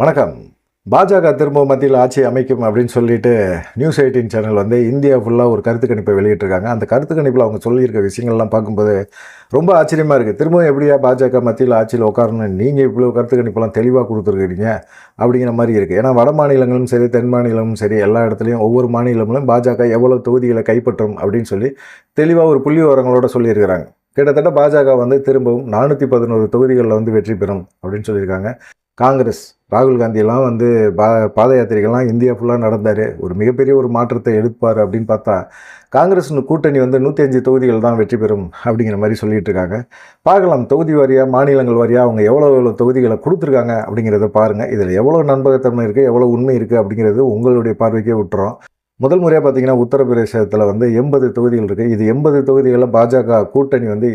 வணக்கம். பாஜக திரும்ப மத்தியில் ஆட்சி அமைக்கும் அப்படின்னு சொல்லிட்டு நியூஸ் எயிட்டின் சேனல் வந்து இந்தியா ஃபுல்லாக ஒரு கருத்து கணிப்பை வெளியிட்டிருக்காங்க. அந்த கருத்து கணிப்பில் அவங்க சொல்லியிருக்க விஷயங்கள்லாம் பார்க்கும்போது ரொம்ப ஆச்சரியமாக இருக்குது திரும்பவும் எப்படியா பாஜக மத்தியில் ஆட்சியில் உட்காரணும் நீங்கள் இவ்வளோ கருத்து கணிப்பெல்லாம் தெளிவாக கொடுத்துருக்கீங்க அப்படிங்கிற மாதிரி இருக்குது ஏன்னா வட மாநிலங்களும் சரி தென் மாநிலமும் சரி எல்லா இடத்துலையும் ஒவ்வொரு மாநிலங்களும் பாஜக எவ்வளோ தொகுதிகளை கைப்பற்றும் அப்படின்னு சொல்லி தெளிவாக ஒரு புள்ளி விவரங்களோட சொல்லியிருக்கிறாங்க. கிட்டத்தட்ட பாஜக வந்து திரும்பவும் நானூற்றி பதினோரு தொகுதிகளில் வந்து வெற்றி பெறும் அப்படின்னு சொல்லியிருக்காங்க. காங்கிரஸ் ராகுல் காந்தியெல்லாம் வந்து பா பாத யாத்திரைகள்லாம் இந்தியா ஃபுல்லாக நடந்தார். ஒரு மிகப்பெரிய ஒரு மாற்றத்தை எடுப்பார் அப்படின்னு பார்த்தா காங்கிரஸ் கூட்டணி வந்து நூற்றி அஞ்சு தொகுதிகள் தான் வெற்றி பெறும் அப்படிங்கிற மாதிரி சொல்லிட்டு இருக்காங்க பார்க்கலாம் தொகுதி வாரியாக மாநிலங்கள் வாரியாக அவங்க எவ்வளோ எவ்வளோ தொகுதிகளை கொடுத்துருக்காங்க அப்படிங்கிறத பாருங்கள் இதில் எவ்வளோ நண்பகத்தன்மை இருக்குது எவ்வளோ உண்மை இருக்குது அப்படிங்கிறது உங்களுடைய பார்வைக்கே விட்டுறோம் முதல் முறையாக பார்த்தீங்கன்னா உத்தரப்பிரதேசத்தில் வந்து எண்பது தொகுதிகள் இருக்குது இது எண்பது தொகுதிகளில் பாஜக கூட்டணி வந்து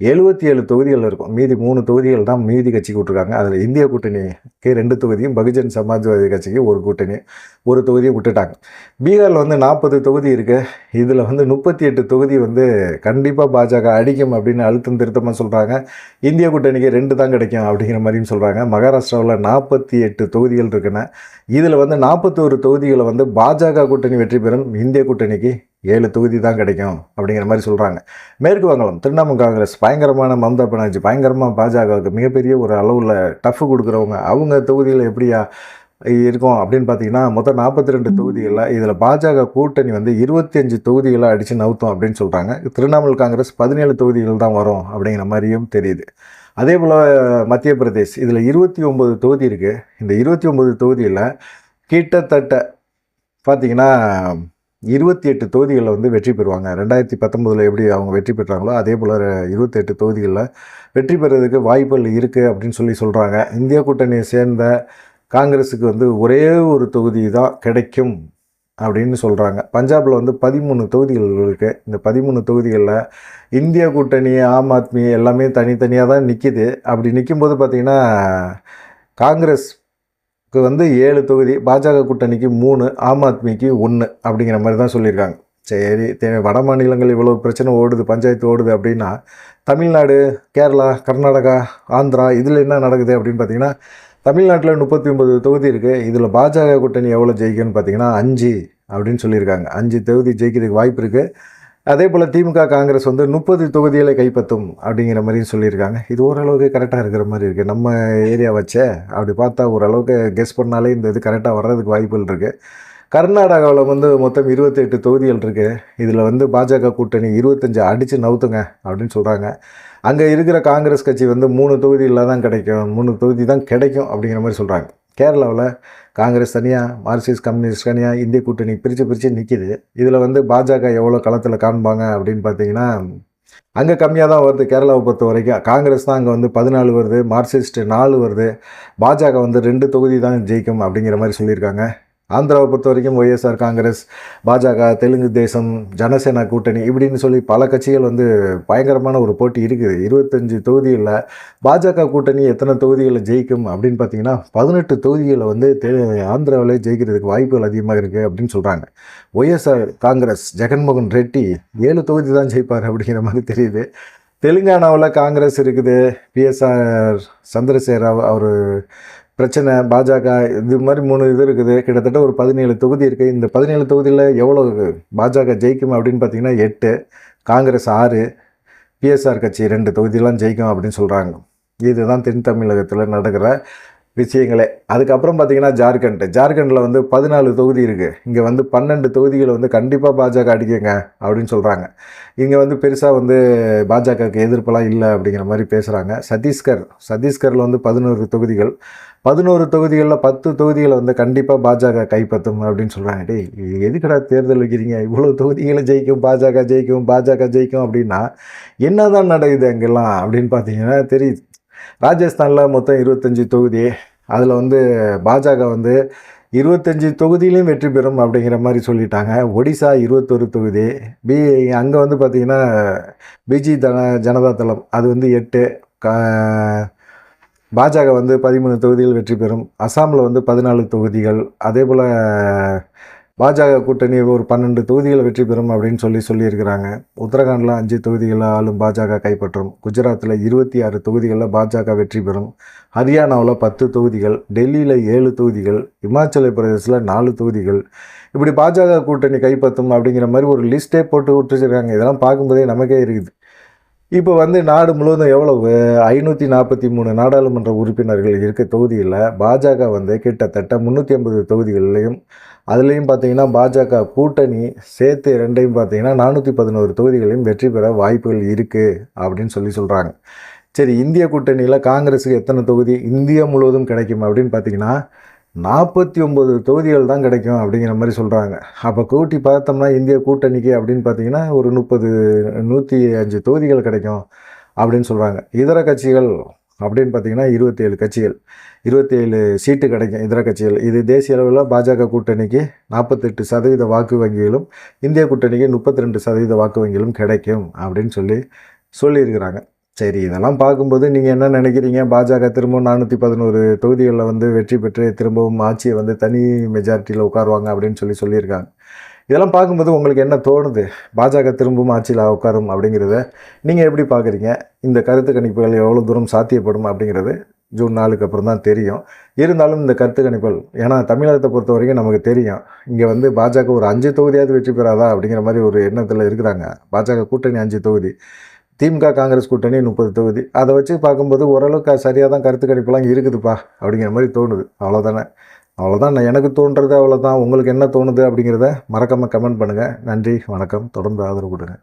எழுபத்தி ஏழு தொகுதிகள் இருக்கும். மீதி மூணு தொகுதிகள் தான் மீதி கட்சிக்கு விட்ருக்காங்க அதில் இந்திய கூட்டணிக்கு ரெண்டு தொகுதியும் பகுஜன் சமாஜ்வாதி கட்சிக்கு ஒரு கூட்டணி ஒரு தொகுதியை விட்டுட்டாங்க. பீகாரில் வந்து நாற்பது தொகுதி இருக்குது இதில் வந்து முப்பத்தி எட்டு தொகுதி வந்து கண்டிப்பாக பாஜக அடிக்கும் அப்படின்னு அழுத்தம் திருத்தமாக சொல்கிறாங்க இந்திய கூட்டணிக்கு ரெண்டு தான் கிடைக்கும் அப்படிங்கிற மாதிரியும் சொல்கிறாங்க மகாராஷ்டிராவில் நாற்பத்தி எட்டு தொகுதிகள் இருக்குன்னு. இதில் வந்து நாற்பத்தோரு தொகுதிகளை வந்து பாஜக கூட்டணி வெற்றி பெறும். இந்திய கூட்டணிக்கு ஏழு தொகுதி தான் கிடைக்கும் அப்படிங்கிற மாதிரி சொல்கிறாங்க மேற்கு வங்காளம் திரிணாமுல் காங்கிரஸ் பயங்கரமான மம்தா பானர்ஜி பயங்கரமாக பாஜகவுக்கு மிகப்பெரிய ஒரு அளவில் டஃப் கொடுக்குறவங்க. அவங்க தொகுதியில் எப்படியா இருக்கும் அப்படின்னு பார்த்தீங்கன்னா மொத்தம் நாற்பத்தி ரெண்டு தொகுதிகளில் இதில் பாஜக கூட்டணி வந்து இருபத்தி அஞ்சு தொகுதிகளை அடித்து நவுத்தோம் அப்படின்னு சொல்கிறாங்க திரிணாமுல் காங்கிரஸ் பதினேழு தொகுதிகள் தான் வரும் அப்படிங்கிற மாதிரியும் தெரியுது. அதே போல் மத்திய பிரதேஷ் இதில் இருபத்தி ஒம்பது தொகுதி இருக்குது இந்த இருபத்தி ஒம்பது தொகுதியில் கிட்டத்தட்ட பார்த்திங்கன்னா இருபத்தி எட்டு தொகுதிகளில் வந்து வெற்றி பெறுவாங்க. ரெண்டாயிரத்தி பத்தொம்போதில் எப்படி அவங்க வெற்றி பெற்றாங்களோ அதே போல் இருபத்தெட்டு தொகுதிகளில் வெற்றி பெறதுக்கு வாய்ப்புகள் இருக்குது அப்படின்னு சொல்லி சொல்கிறாங்க இந்திய கூட்டணியை சேர்ந்த காங்கிரஸுக்கு வந்து ஒரே ஒரு தொகுதி தான் கிடைக்கும் அப்படின்னு சொல்கிறாங்க பஞ்சாபில் வந்து பதிமூணு தொகுதிகள் இருக்குது இந்த பதிமூணு தொகுதிகளில் இந்திய கூட்டணி ஆம் ஆத்மி எல்லாமே தனித்தனியாக தான் நிற்கிது அப்படி நிற்கும்போது பார்த்திங்கன்னா காங்கிரஸ் வந்து ஏழு தொகுதி பாஜக கூட்டணிக்கு மூணு ஆம் ஆத்மிக்கு ஒன்று அப்படிங்கிற மாதிரி தான் சொல்லியிருக்காங்க. சரி தேவை வட மாநிலங்கள் இவ்வளோ பிரச்சனை ஓடுது பஞ்சாயத்து ஓடுது அப்படின்னா தமிழ்நாடு கேரளா கர்நாடகா ஆந்திரா இதில் என்ன நடக்குது அப்படின்னு பார்த்தீங்கன்னா தமிழ்நாட்டில் முப்பத்தி ஒன்பது தொகுதி இருக்குது இதில் பாஜக கூட்டணி எவ்வளோ ஜெயிக்குன்னு பார்த்தீங்கன்னா அஞ்சு அப்படின்னு சொல்லியிருக்காங்க. அஞ்சு தொகுதி ஜெயிக்கிறதுக்கு வாய்ப்பு இருக்குது அதே போல் திமுக காங்கிரஸ் வந்து முப்பது தொகுதிகளை கைப்பற்றும் அப்படிங்கிற மாதிரியும் சொல்லியிருக்காங்க. இது ஓரளவுக்கு கரெக்டாக இருக்கிற மாதிரி இருக்குது நம்ம ஏரியா வச்சே அப்படி பார்த்தா ஓரளவுக்கு கெஸ் பண்ணாலே இந்த இது கரெக்டாக வர்றதுக்கு வாய்ப்புகள் இருக்குது கர்நாடகாவில் வந்து மொத்தம் இருபத்தெட்டு தொகுதிகள் இருக்குது இதில் வந்து பாஜக கூட்டணி இருபத்தஞ்சு அடித்து நவுத்துங்க அப்படின்னு சொல்கிறாங்க அங்கே இருக்கிற காங்கிரஸ் கட்சி வந்து மூணு தொகுதியில் தான் கிடைக்கும். மூணு தொகுதி தான் கிடைக்கும் அப்படிங்கிற மாதிரி சொல்கிறாங்க கேரளாவில் காங்கிரஸ் தனியாக மார்க்சிஸ்ட் கம்யூனிஸ்ட் தனியாக இந்திய கூட்டணி பிரித்து பிரித்து நிற்கிது இதில் வந்து பாஜக எவ்வளோ களத்தில் காண்பாங்க அப்படின்னு பார்த்தீங்கன்னா அங்கே கம்மியாக தான் வருது கேரளாவை பொறுத்த வரைக்கும். காங்கிரஸ் தான் அங்கே வந்து பதினாலு வருது மார்க்சிஸ்ட் நாலு வருது பாஜக வந்து ரெண்டு தொகுதி தான் ஜெயிக்கும் அப்படிங்கிற மாதிரி சொல்லியிருக்காங்க. ஆந்திராவை பொறுத்த வரைக்கும் ஒய்எஸ்ஆர் காங்கிரஸ் பாஜக தெலுங்கு தேசம் ஜனசேனா கூட்டணி இப்படின்னு சொல்லி பல கட்சிகள் வந்து பயங்கரமான ஒரு போட்டி இருக்குது. இருபத்தஞ்சி தொகுதிகளில் பாஜக கூட்டணி எத்தனை தொகுதிகளில் ஜெயிக்கும் அப்படின்னு பார்த்தீங்கன்னா பதினெட்டு தொகுதிகளில் வந்து தெ ஆந்திராவில் ஜெயிக்கிறதுக்கு வாய்ப்புகள் அதிகமாக இருக்குது அப்படின்னு சொல்கிறாங்க ஒய்எஸ்ஆர் காங்கிரஸ் ஜெகன்மோகன் ரெட்டி ஏழு தொகுதி தான் ஜெயிப்பார் அப்படிங்கிற மாதிரி தெரியுது. தெலுங்கானாவில் காங்கிரஸ் இருக்குது. பிஎஸ்ஆர் சந்திரசேகர் அவர் பிரச்சனை பாஜக இது மாதிரி மூணு இது இருக்குது. கிட்டத்தட்ட ஒரு பதினேழு தொகுதி இருக்குது இந்த பதினேழு தொகுதியில் எவ்வளோ பாஜக ஜெயிக்கும் அப்படின்னு பார்த்தீங்கன்னா எட்டு காங்கிரஸ் ஆறு பிஎஸ்ஆர் கட்சி ரெண்டு தொகுதியெலாம் ஜெயிக்கும் அப்படின்னு சொல்கிறாங்க இதுதான் தென் தமிழகத்தில் நடக்கிற விஷயங்களே. அதுக்கப்புறம் பார்த்தீங்கன்னா ஜார்க்கண்ட். ஜார்க்கண்டில் வந்து பதினாலு தொகுதி இருக்குது இங்கே வந்து பன்னெண்டு தொகுதிகளை வந்து கண்டிப்பாக பாஜக அடிக்குங்க அப்படின்னு சொல்கிறாங்க இங்கே வந்து பெருசாக வந்து பாஜகவுக்கு எதிர்ப்பெல்லாம் இல்லை அப்படிங்கிற மாதிரி பேசுகிறாங்க சத்தீஸ்கர். சத்தீஸ்கரில் வந்து பதினோரு தொகுதிகள். பதினோரு தொகுதிகளில் பத்து தொகுதிகளை வந்து கண்டிப்பாக பாஜக கைப்பற்றும் அப்படின்னு சொல்கிறாங்க டேய் எதுக்கடா தேர்தல் வைக்கிறீங்க? இவ்வளோ தொகுதிகளை ஜெயிக்கும் பாஜக ஜெயிக்கும் பாஜக ஜெயிக்கும் அப்படின்னா என்ன தான் நடக்குது அங்கெல்லாம் அப்படின்னு பார்த்தீங்கன்னா தெரியுது. ராஜஸ்தானில் மொத்தம் இருபத்தஞ்சி தொகுதி. அதில் வந்து பாஜக வந்து இருபத்தஞ்சி தொகுதியிலையும் வெற்றி பெறும் அப்படிங்கிற மாதிரி சொல்லிட்டாங்க. ஒடிசா இருபத்தொரு தொகுதி. பி அங்கே வந்து பார்த்திங்கன்னா பிஜி தன ஜனதா தளம் அது வந்து எட்டு. க பாஜக வந்து பதிமூணு தொகுதிகள் வெற்றி பெறும். அசாமில் வந்து பதினாலு தொகுதிகள். அதே போல் பாஜக கூட்டணி ஒரு பன்னெண்டு தொகுதிகளை வெற்றி பெறும் அப்படின்னு சொல்லி சொல்லியிருக்கிறாங்க. உத்தரகாண்டில் அஞ்சு தொகுதிகளை ஆளும் பாஜக கைப்பற்றும். குஜராத்தில் இருபத்தி ஆறு தொகுதிகளில் பாஜக வெற்றி பெறும். ஹரியானாவில் பத்து தொகுதிகள் டெல்லியில் ஏழு தொகுதிகள் இமாச்சல பிரதேசத்தில் நாலு தொகுதிகள். இப்படி பாஜக கூட்டணி கைப்பற்றும் அப்படிங்கிற மாதிரி ஒரு லிஸ்ட்டே போட்டு விட்டுருச்சிருக்காங்க. இதெல்லாம் பார்க்கும்போதே நமக்கே இருக்குது. இப்போ வந்து நாடு முழுவதும் எவ்வளவு? ஐநூற்றி நாற்பத்தி மூணு நாடாளுமன்ற உறுப்பினர்கள் இருக்க தொகுதியில் பாஜக வந்து கிட்டத்தட்ட முந்நூற்றி ஐம்பது தொகுதிகள்லையும் அதுலேயும் பார்த்தீங்கன்னா பாஜக கூட்டணி சேர்த்து ரெண்டையும் பார்த்தீங்கன்னா நானூற்றி பதினோரு தொகுதிகளையும் வெற்றி பெற வாய்ப்புகள் இருக்குது அப்படின்னு சொல்லி சொல்கிறாங்க சரி இந்திய கூட்டணியில் காங்கிரஸுக்கு எத்தனை தொகுதி? இந்தியா முழுவதும் கிடைக்கும் அப்படின்னு பார்த்தீங்கன்னா நாற்பத்தி ஒம்பது தொகுதிகள் தான் கிடைக்கும் அப்படிங்கிற மாதிரி சொல்கிறாங்க அப்போ கூட்டி பார்த்தோம்னா இந்திய கூட்டணிக்கு அப்படின்னு பார்த்தீங்கன்னா ஒரு முப்பது நூற்றி அஞ்சு தொகுதிகள் கிடைக்கும் அப்படின்னு சொல்கிறாங்க இதர கட்சிகள் அப்படின்னு பார்த்தீங்கன்னா இருபத்தேழு கட்சிகள் இருபத்தேழு சீட்டு கிடைக்கும் இதர கட்சிகள். இது தேசிய அளவில் பாஜக கூட்டணிக்கு நாற்பத்தெட்டு சதவீத வாக்கு வங்கிகளும் இந்திய கூட்டணிக்கு முப்பத்தி ரெண்டு சதவீத வாக்கு வங்கிகளும் கிடைக்கும் அப்படின்னு சொல்லி சொல்லியிருக்கிறாங்க. சரி இதெல்லாம் பார்க்கும்போது நீங்கள் என்ன நினைக்கிறீங்க? பாஜக திரும்பவும் நானூற்றி பதினோரு தொகுதிகளில் வந்து வெற்றி பெற்று திரும்பவும் ஆட்சியை வந்து தனி மெஜாரிட்டியில் உட்காருவாங்க அப்படின்னு சொல்லி சொல்லியிருக்காங்க. இதெல்லாம் பார்க்கும்போது உங்களுக்கு என்ன தோணுது? பாஜக திரும்பவும் ஆட்சியில் உட்காரும் அப்படிங்கிறத நீங்கள் எப்படி பார்க்குறீங்க? இந்த கருத்து கணிப்புகள் எவ்வளோ தூரம் சாத்தியப்படும் அப்படிங்கிறது ஜூன் நாலுக்கு அப்புறம் தான் தெரியும். இருந்தாலும் இந்த கருத்து கணிப்புகள் ஏன்னா தமிழகத்தை பொறுத்த வரைக்கும் நமக்கு தெரியும். இங்கே வந்து பாஜக ஒரு அஞ்சு தொகுதியாவது வெற்றி பெறாதா அப்படிங்கிற மாதிரி ஒரு எண்ணத்தில் இருக்கிறாங்க. பாஜக கூட்டணி அஞ்சு தொகுதி திமுக காங்கிரஸ் கூட்டணி முப்பது தொகுதி. அதை வச்சு பார்க்கும்போது ஓரளவுக்கு சரியாக தான் கருத்து கணிப்புலாம் இருக்குதுப்பா அப்படிங்கிற மாதிரி தோணுது. அவ்வளோதானே அவ்வளோதான் நான் எனக்கு தோன்றது அவ்வளோதான் உங்களுக்கு என்ன தோணுது அப்படிங்கிறத மறக்காமல் கமெண்ட் பண்ணுங்கள் நன்றி வணக்கம். தொடர்ந்து ஆதரவு கொடுங்க.